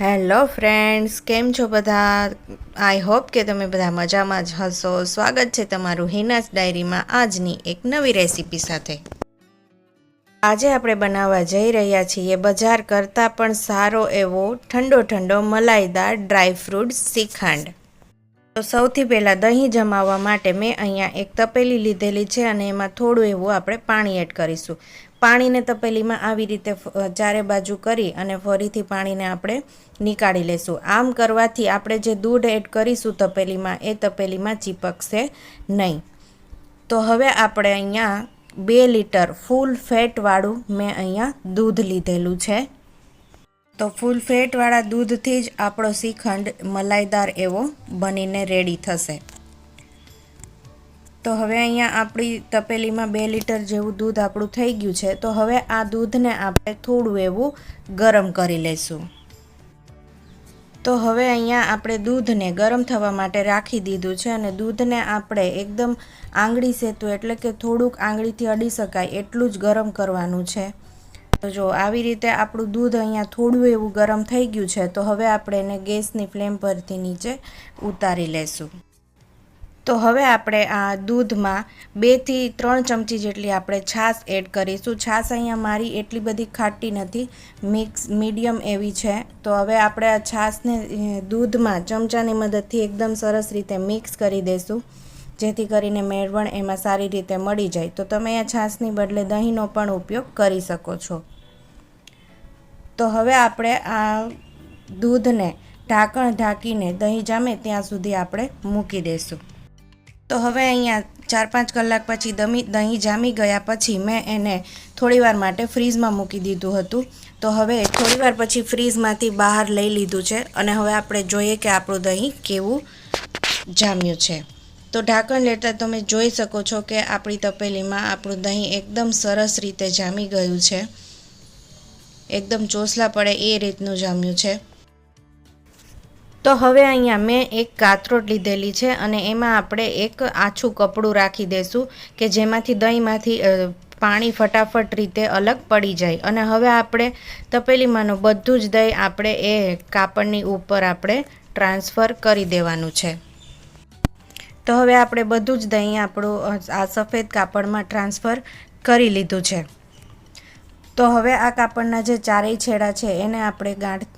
Hello friends, કેમ છો બધા? આઈ હોપ કે તમે બધા મજામાં જ હશો. સ્વાગત છે તમારું હિનાસ ડાયરીમાં આજની એક નવી રેસીપી સાથે. આજે આપણે બનાવવા જઈ રહ્યા છીએ બજાર કરતાં પણ સારો એવો ઠંડો ઠંડો મલાઈદાર ડ્રાય ફ્રૂટ શ્રીખંડ. તો સૌથી પહેલાં દહીં જમાવવા માટે મેં અહીંયા એક તપેલી લીધેલી છે અને એમાં થોડું એવું આપણે પાણી એડ કરીશું. પાણીને તપેલીમાં આવી રીતે ચારે બાજુ કરી અને ફરીથી પાણીને આપણે નીકાળી લેશું. આમ કરવાથી આપણે જે દૂધ એડ કરીશું તપેલીમાં, એ તપેલીમાં ચીપકશે નહીં. તો હવે આપણે અહીંયા બે લીટર ફૂલ ફેટવાળું મેં અહીંયા દૂધ લીધેલું છે. તો ફૂલ ફેટવાળા દૂધથી જ આપણો શ્રીખંડ મલાઈદાર એવો બનીને રેડી થશે. તો હવે અહીંયા આપણી તપેલીમાં બે લીટર જેવું દૂધ આપણું થઈ ગયું છે. તો હવે આ દૂધને આપણે થોડું એવું ગરમ કરી લઈશું. તો હવે અહીંયા આપણે દૂધને ગરમ થવા માટે રાખી દીધું છે અને દૂધને આપણે એકદમ આંગળી સેતું એટલે કે થોડુંક આંગળીથી અડી શકાય એટલું જ ગરમ કરવાનું છે. તો જો આવી રીતે આપણું દૂધ અહીંયા થોડું એવું ગરમ થઈ ગયું છે, તો હવે આપણે એને ગેસની ફ્લેમ પરથી નીચે ઉતારી લેશું તો હવે આપણે આ દૂધમાં બેથી ત્રણ ચમચી જેટલી આપણે છાશ એડ કરીશું. છાશ અહીંયા મારી એટલી બધી ખાટી નથી, મિક્સ, મીડિયમ એવી છે. તો હવે આપણે આ છાશને દૂધમાં ચમચાની મદદથી એકદમ સરસ રીતે મિક્સ કરી દઈશું જેથી કરીને મેળવણ એમાં સારી રીતે મળી જાય. તો તમે આ છાશની બદલે દહીંનો પણ ઉપયોગ કરી શકો છો. તો હવે આપણે આ દૂધને ઢાંકણ ઢાંકીને દહીં જામે ત્યાં સુધી આપણે મૂકી દઈશું તો હવે અહીંયા ચાર પાંચ કલાક પછી દમી દહીં જામી ગયા પછી મેં એને થોડીવાર માટે ફ્રીઝમાં મૂકી દીધું હતું. તો હવે થોડીવાર પછી ફ્રીઝમાંથી બહાર લઈ લીધું છે અને હવે આપણે જોઈએ કે આપણું દહીં કેવું જામ્યું છે. તો ઢાંકણ લેતા તમે જોઈ શકો છો કે આપણી તપેલીમાં આપણું દહીં એકદમ સરસ રીતે જામી ગયું છે. એકદમ ચોસલા પડે એ રીતનું જામ્યું છે. તો હવે અહીંયા મેં એક કાથરોટ લીધેલી છે અને એમાં આપણે એક આછું કપડું રાખી દઈશું કે જેમાંથી દહીંમાંથી પાણી ફટાફટ રીતે અલગ પડી જાય. અને હવે આપણે તપેલીમાંનું બધું જ દહીં આપણે એ કાપડની ઉપર આપણે ટ્રાન્સફર કરી દેવાનું છે. તો હવે આપણે બધું જ દહીં આપણું આ સફેદ કાપડમાં ટ્રાન્સફર કરી લીધું છે. તો હવે આ કાપડના જે ચારેય છેડા છે એને આપણે ગાંઠ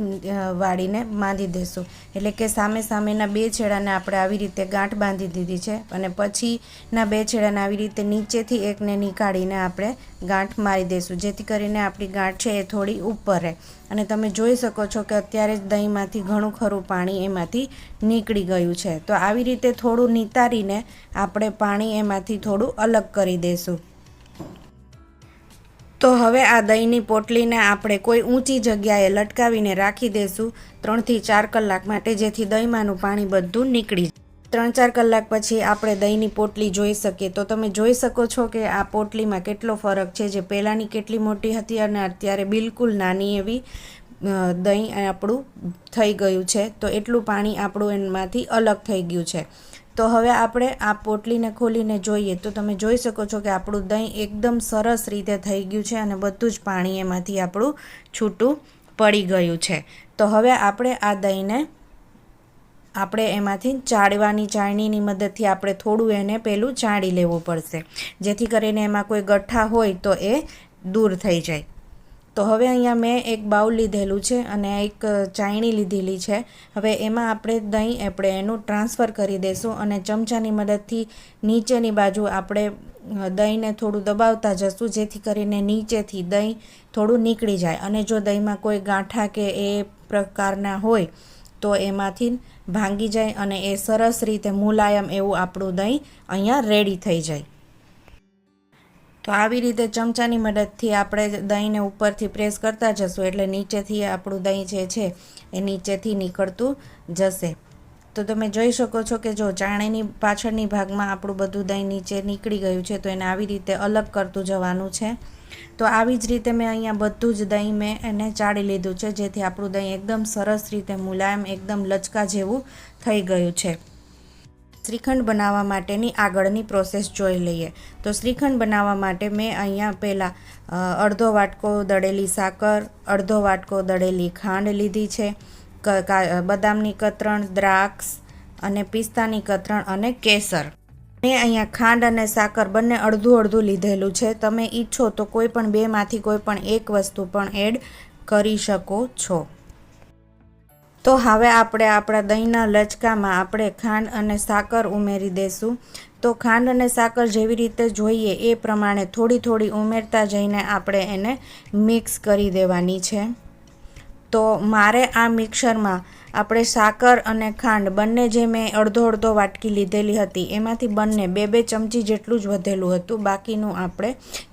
વાળીને બાંધી દઈશું એટલે કે સામે સામેના બે છેડાને આપણે આવી રીતે ગાંઠ બાંધી દીધી છે અને પછીના બે છેડાને આવી રીતે નીચેથી એકને નીકાળીને આપણે ગાંઠ મારી દઈશું જેથી કરીને આપણી ગાંઠ છે એ થોડી ઉપર રહે. અને તમે જોઈ શકો છો કે અત્યારે જ દહીંમાંથી ઘણું ખરું પાણી એમાંથી નીકળી ગયું છે. તો આવી રીતે થોડું નિતારીને આપણે પાણી એમાંથી થોડું અલગ કરી દઈશું તો હવે આ દહીંની પોટલીને આપણે કોઈ ઊંચી જગ્યાએ લટકાવીને રાખી દઈશું ત્રણથી ચાર કલાક માટે જેથી દહીંમાંનું પાણી બધું નીકળી ત્રણ ચાર કલાક પછી આપણે દહીંની પોટલી જોઈ શકીએ. તો તમે જોઈ શકો છો કે આ પોટલીમાં કેટલો ફરક છે જે પહેલાંની કેટલી મોટી હતી અને અત્યારે બિલકુલ નાની એવી દહીં આપણું થઈ ગયું છે. તો એટલું પાણી આપણું એમાંથી અલગ થઈ ગયું છે. તો હવે આપણે આ પોટલીને ખોલીને જોઈએ. તો તમે જોઈ શકો છો કે આપણું દહીં એકદમ સરસ રીતે થઈ ગયું છે અને બધું જ પાણી એમાંથી આપણું છૂટું પડી ગયું છે. તો હવે આપણે આ દહીંને આપણે એમાંથી ચાળવાની, ચાળણીની મદદથી આપણે થોડું એને પેલું ચાળી લેવું પડશે. જેથી કરીને એમાં કોઈ ગઠ્ઠા હોય તો એ દૂર થઈ જાય. તો હવે અહીંયા મેં એક બાઉલ લીધેલું છે અને એક ચાયણી લીધેલી છે. હવે એમાં આપણે દહીં, આપણે એનું ટ્રાન્સફર કરી દઈશું અને ચમચાની મદદથી નીચેની બાજુ આપણે દહીંને થોડું દબાવતા જશું, જેથી કરીને નીચેથી દહીં થોડું નીકળી જાય. અને જો દહીંમાં કોઈ ગાંઠા કે એ પ્રકારના હોય, તો એમાંથી ભાંગી જાય અને એ સરસ રીતે મુલાયમ એવું આપણું દહીં અહીંયા રેડી થઈ જાય. તો આવી રીતે ચમચાની મદદથી આપણે દહીંને ઉપરથી પ્રેસ કરતા જશું એટલે નીચેથી આપણું દહીં જે છે એ નીચેથી નીકળતું જશે. તો તમે જોઈ શકો છો કે જો ચાણીની પાછળની ભાગમાં આપણું બધું દહીં નીચે નીકળી ગયું છે, તો એને આવી રીતે અલગ કરતું જવાનું છે. તો આવી જ રીતે મેં અહીંયા બધું જ દહીં મેં એને ચાળી લીધું છે, જેથી આપણું દહીં એકદમ સરસ રીતે મુલાયમ, એકદમ લચકા જેવું થઈ ગયું છે. શ્રીખંડ બનાવવા માટેની આગળની પ્રોસેસ જોઈ લઈએ. તો શ્રીખંડ બનાવવા માટે મેં અહીંયા પહેલાં અડધો વાટકો દળેલી સાકર, અડધો વાટકો દળેલી ખાંડ લીધી છે બદામની કતરણ, દ્રાક્ષ અને પિસ્તાની કતરણ અને કેસર. મેં અહીંયા ખાંડ અને સાકર બંને અડધું અડધું લીધેલું છે. તમે ઈચ્છો તો કોઈ પણ બેમાંથી કોઈ પણ એક વસ્તુ પણ એડ કરી શકો છો. તો હવે આપણે આપણા દહીંના લચકામાં આપણે ખાંડ અને સાકર ઉમેરી દઈશું તો ખાંડ અને સાકર જેવી રીતે જોઈએ એ પ્રમાણે થોડી થોડી ઉમેરતા જઈને આપણે એને મિક્સ કરી દેવાની છે. તો મારે આ મિક્સરમાં આપણે સાકર અને ખાંડ બંને જે મેં અડધો અડધો વાટકી લીધેલી હતી, એમાંથી બંને બે બે ચમચી જેટલું જ વધેલું હતું, બાકીનું આપણે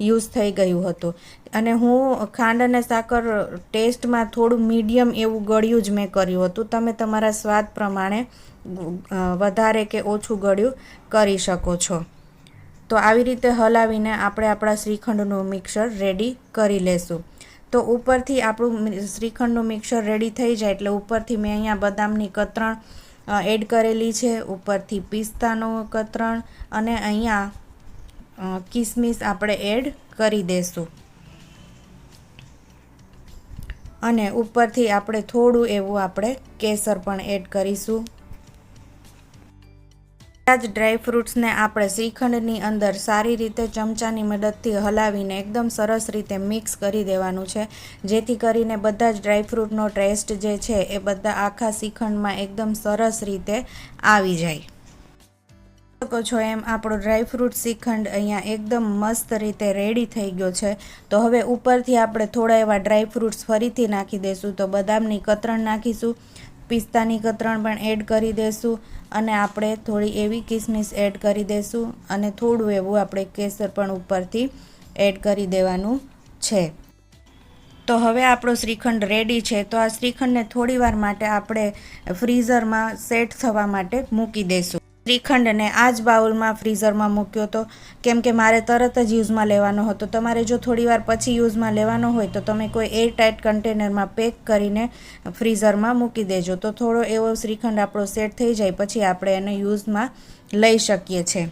યુઝ થઈ ગયું હતું. અને હું ખાંડ અને સાકર ટેસ્ટમાં થોડું મીડિયમ એવું ગળ્યું જ મેં કર્યું હતું. તમે તમારા સ્વાદ પ્રમાણે વધારે કે ઓછું ગળ્યું કરી શકો છો. તો આવી રીતે હલાવીને આપણે આપણા શ્રીખંડનું મિક્સર રેડી કરી લેશું. તો ઉપરથી આપણું શ્રીખંડનું મિક્સર રેડી થઈ જાય એટલે ઉપરથી મેં અહીંયા બદામની કતરણ એડ કરેલી છે. ઉપરથી પિસ્તાનું કતરણ અને અહીંયા કિસમિસ આપણે એડ કરી દઈશું અને ઉપરથી આપણે થોડું એવું આપણે કેસર પણ એડ કરીશું. બધા જ ડ્રાયફ્રૂટ્સને આપણે શ્રીખંડની અંદર સારી રીતે ચમચાની મદદથી હલાવીને એકદમ સરસ રીતે મિક્સ કરી દેવાનું છે. જેથી કરીને બધા જ ડ્રાયફ્રૂટનો ટેસ્ટ જે છે એ બધા આખા શ્રીખંડમાં એકદમ સરસ રીતે આવી જાય. શકો છો એમ આપણો ડ્રાયફ્રૂટ શ્રીખંડ અહીંયા એકદમ મસ્ત રીતે રેડી થઈ ગયો છે. તો હવે ઉપરથી આપણે થોડા એવા ડ્રાયફ્રૂટ્સ ફરીથી નાખી દઈશું તો બદામની કતરણ નાખીશું. પિસ્તાની કતરણ પણ એડ કરી દઈશું અને આપણે થોડી એવી કિસમિસ એડ કરી દઈશું અને થોડું એવું આપણે કેસર પણ ઉપરથી એડ કરી દેવાનું છે. તો હવે આપણો શ્રીખંડ રેડી છે. તો આ શ્રીખંડને થોડી વાર માટે આપણે ફ્રીઝરમાં સેટ થવા માટે મૂકી દઈશું શ્રીખંડને આ જ બાઉલમાં ફ્રીઝરમાં મૂક્યો હતો. કેમ કે મારે તરત જ યુઝમાં લેવાનો હતો. તમારે જો થોડીવાર પછી યુઝમાં લેવાનો હોય તો તમે કોઈ એર ટાઇટ કન્ટેનરમાં પેક કરીને ફ્રીઝરમાં મૂકી દેજો. તો થોડો એવો શ્રીખંડ આપણો સેટ થઈ જાય, પછી આપણે એને યુઝમાં લઈ શકીએ છીએ.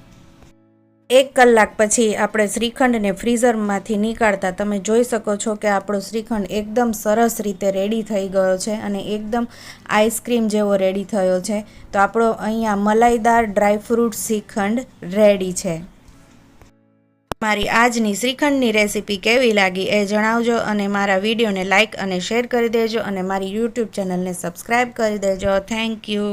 એક કલાક પછી આપણે શ્રીખંડને ફ્રીઝરમાંથી નીકાળતા તમે જોઈ શકો છો કે આપણો શ્રીખંડ એકદમ સરસ રીતે રેડી થઈ ગયો છે અને એકદમ આઈસ્ક્રીમ જેવો રેડી થયો છે. તો આપણો અહીંયા મલાઈદાર ડ્રાયફ્રૂટ શ્રીખંડ રેડી છે. મારી આજની શ્રીખંડની રેસીપી કેવી લાગી એ જણાવજો અને મારા વિડીયોને લાઇક અને શેર કરી દેજો અને મારી યુટ્યુબ ચેનલને સબસ્ક્રાઈબ કરી દેજો. Thank you